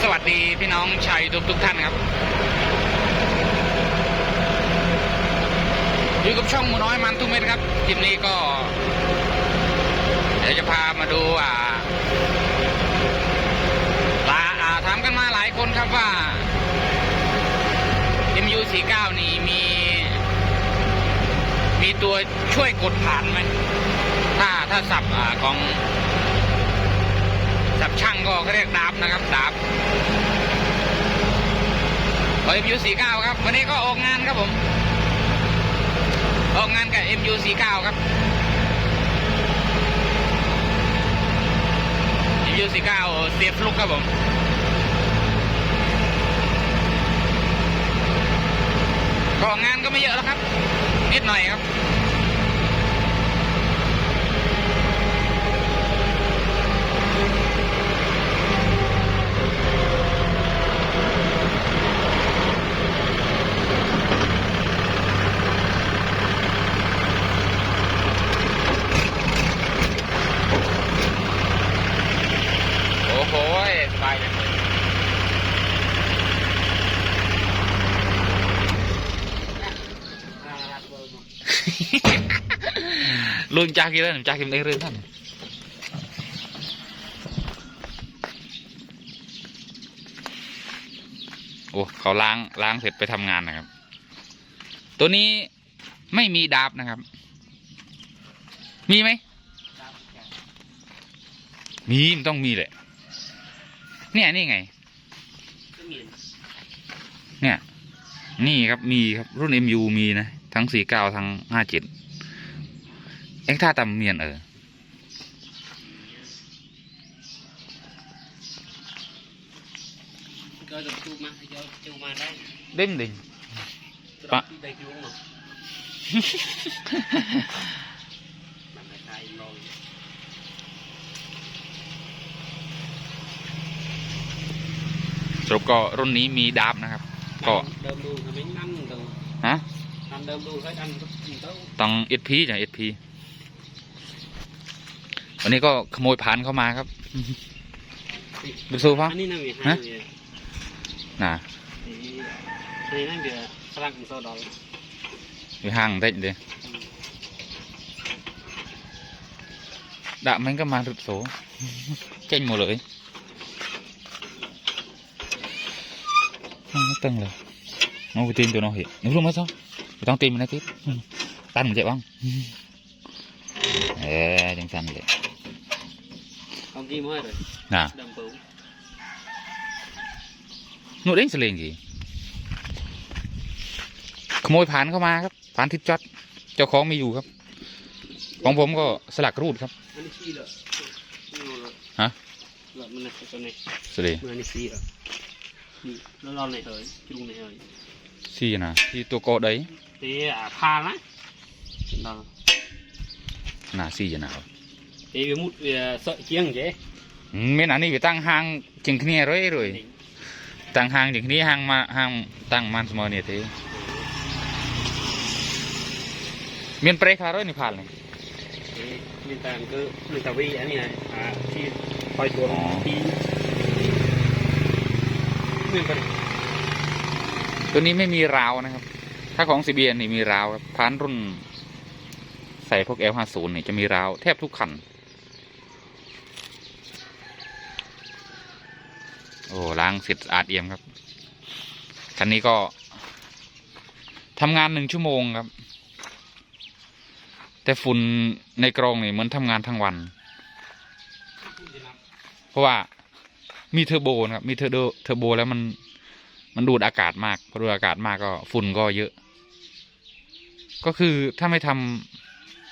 สวัสดีพี่น้องชาวยูทูบทุกท่านครับ อยู่กับช่องหมูน้อยมันทุกเม็ดครับคลิปนี้ก็ เดี๋ยวจะพามาดูอ่าลาอ่าถามกันมาหลายคนครับว่า MU49 นี่มี มีตัวช่วยกดผ่านไหม ถ้าถ้าสับอ่าของ สับช่างก็เขาเรียกดาบนะครับดาบเอ็มยูสี่เก้าครับ วันนี้ก็ออกงานครับผม ออกงานกับ MU49 ครับ MU49 เก้าเสียบลุกครับผมก็งานก็ไม่เยอะแล้วครับ นิดหน่อยครับ โอ้โหสบายจังเลย ลุงจากกี่เรื่องจากกี่เรื่องท่านโอ้เขาล้างล้างเสร็จไปทำงานนะครับ ตัวนี้ไม่มีดาบนะครับ มีไหมมีมันต้องมีแหละเนี่ยนี่ไง เนี่ย นี่ครับมีครับรุ่น MU มีนะ ทั้ง49ทั้ง57เอ็กท่าตำเมียนเออก็จะจูมาจะจูมาได้เด้มดิงปะได้จูมามันไม่ใช่ลอยสรุปก็รุ่นนี้มีดาบนะครับ ก็เดิมดูคือไม่นั่นดูฮะ อันเดิมดูใช้อันก็จีเต้าต้อง SP จาก SP วันนี้ก็ขโมยผ่านเข้ามาครับดูสู้ปะอันนี้นั่นมีให้ฮะเลยน่ะอันนี้นั่นเดี๋ยวฝรั่งโซดอลอยู่ห้างได้เดียดะมันก็มารุดโสเจ๊งหมดเลยไม่ตึงเลยเอาไปตีนตัวน้องเหตุนึกรู้ไหมซ้อไม่ ต้องตีมันนะทิศตันมันเจ็บบ้างเออจังสันเลยเอากี่มื้อเลยน่ะเดิมปูหนูเด้งเสลงกี่ขโมยผ่านเข้ามาครับผ่านทิพย์จอดเจ้าของไม่อยู่ครับ ของผมก็สลักรูดครับอันนี้ชี้เหรอนี่เหรอฮะเหรอมันนะตัวนี้สวัสดีมันอันนี้ชี้เหรอนี่แล้วรอไหนเฮ้ยจุงไหนเฮ้ยสี่นะที่ตัวโก đấy เดี๋ยวพาละ đó น่าสี่นะครับ thì vì một vì sợ chiêng chứ อืมเม่นอันนี้ไป ตั้งห้างจึงขี้เนี่ยเลยเลยตั้งห้างจึงขี้ห้างมาห้างตั้งมันสมอเนี่ยเทเมียนเปรย์คาร์นี่ผ่านเลย thì mình ta cứ mình ta vi anh này à khi coi tuần Ồ. thì mình phải ตัวนี้ไม่มีราวนะครับ ถ้าของซีเบียนี่มีราวครับพานรุ่น ใส่พวก L50 นี่จะมีราวแทบทุกคัน โอ้ล้างเสร็จสะอาดเอี่ยมครับ คันนี้ก็ทำงานหนึ่งชั่วโมงครับ แต่ฝุ่นในกรงนี่เหมือนทำงานทั้งวัน เพราะว่ามีเทอร์โบนะครับ มีเทอร์โบเทอร์โบแล้วมันมันดูดอากาศมาก พอดูดอากาศมากก็ฝุ่นก็เยอะ ก็คือถ้าไม่ท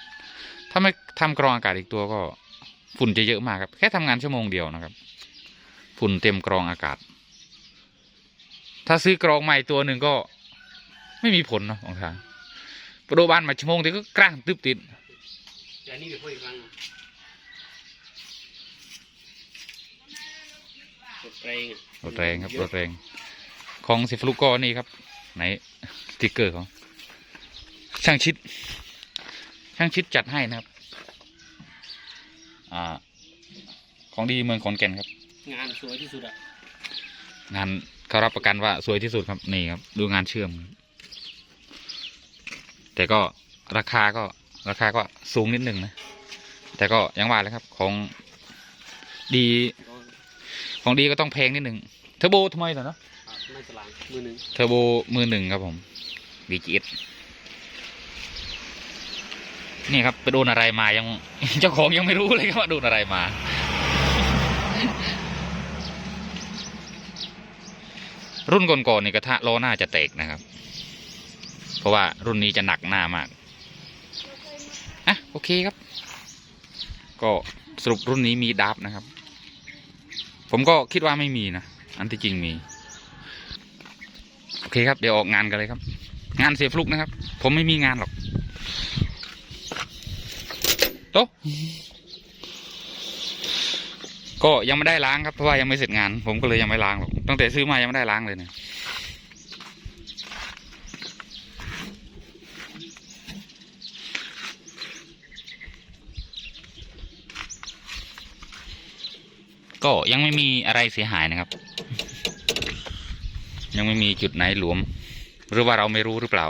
ำถ้าไม่ทำกรองอากาศอีกตัวก็ ฝุ่นจะเยอะมากครับ แค่ทำงานชั่วโมงเดียวนะครับ ฝุ่นเต็มกรองอากาศ ถ้าซื้อกรองใหม่ตัวหนึ่งก็ไม่มีผลเนาะของทางประตูบ้านมาชั่วโมงเดียวก็กล้างตึบติด cái này phải văng một ren รถแรงครับรถแรงของสิฟลูกก็นี่ครับ ไหนสติกเกอร์ของ ช่างชิด ช่างชิดจัดให้นะครับ อ่า ของดีเมืองขอนแก่นครับ ngàn chuối thì sụt ạ งานเขารับประกันว่าสวยที่สุดครับนี่ครับ ดูงานเชื่อม แต่ก็ราคาก็ราคาก็สูงนิดหนึ่งนะ แต่ก็อยังว่าเลยครับ ของดีก็ของดีก็ต้องแพงนิดหนึ่งเทอร์โบทำไมเหรอเนาะครับน่าจะล้างมือหนึ่งเทอร์โบมือหนึ่งครับผม BGS นี่ครับ ไปโดนอะไรมายังเจ้าของยังไม่รู้เลยครับว่าโดนอะไรมา รุ่นก่อนๆนี่กระทะล้อหน้าจะแตกนะครับ เพราะว่ารุ่นนี้จะหนักหน้ามากอะโอเคครับ ก็สรุปรุ่นนี้มีดับนะครับ ผมก็คิดว่าไม่มีนะ อันที่จริงมี โอเคครับ เดี๋ยวออกงานกันเลยครับ งานเสียฟลุกนะครับ ผมไม่มีงานหรอกโตะก็ยังไม่ได้ล้างครับเพราะว่ายังไม่เสร็จงาน ผมก็เลยยังไม่ล้างหรอกตั้งแต่ซื้อมายังไม่ได้ล้างเลยเนี่ยก็ยังไม่มีอะไรเสียหายนะครับ ยังไม่มีจุดไหนหลวม หรือว่าเราไม่รู้หรือเปล่า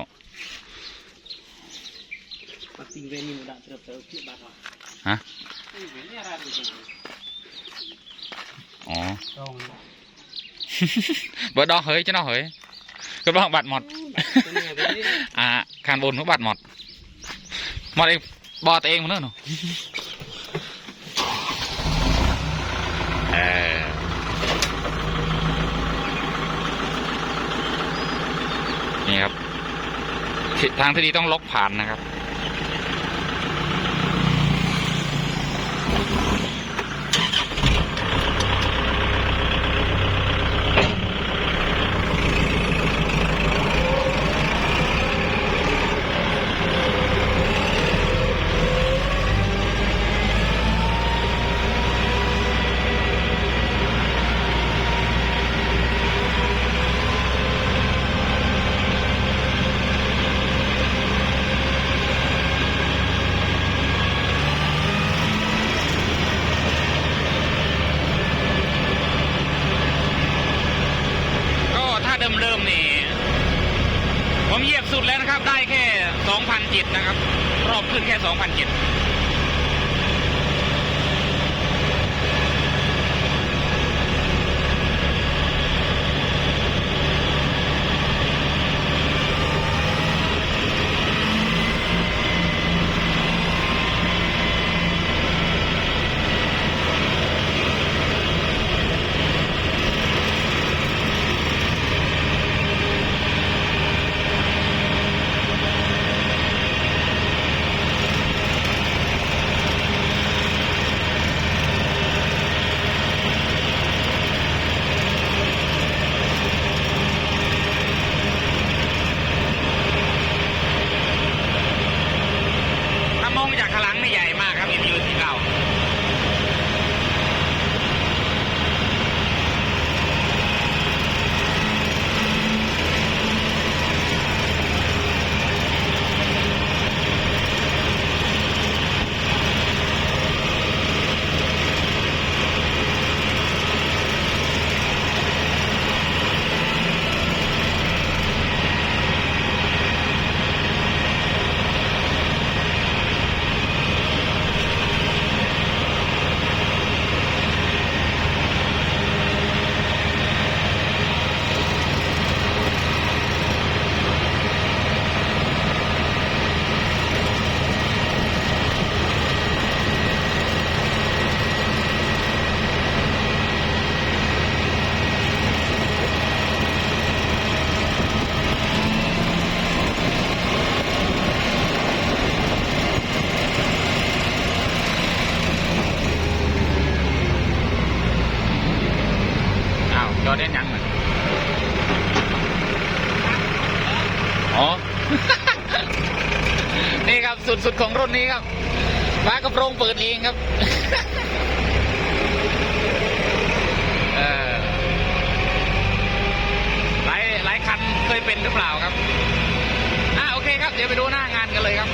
มาติงเวนิมุดะเติบเติบที่บ้านเราฮะติงเวนี่อะไรดูสิอ๋อตรงบอดอเฮ้ยจะนอเฮ้ยก็บอกบัตรหมดตัวนี้เป็นนี่อ่าคานบนเขาบัตรหมดหมดเองบอดเองมันเนอะหนูเออนี่ครับทิศทางที่ดีต้องล็อกผ่านนะครับ สุดๆของรุ่นนี้ครับฟ้ากระโปรงเปิดเองครับหลายหลายคันเคยเป็นหรือเปล่าครับอ่าโอเคครับ เดี๋ยวไปดูหน้างานกันเลยครับ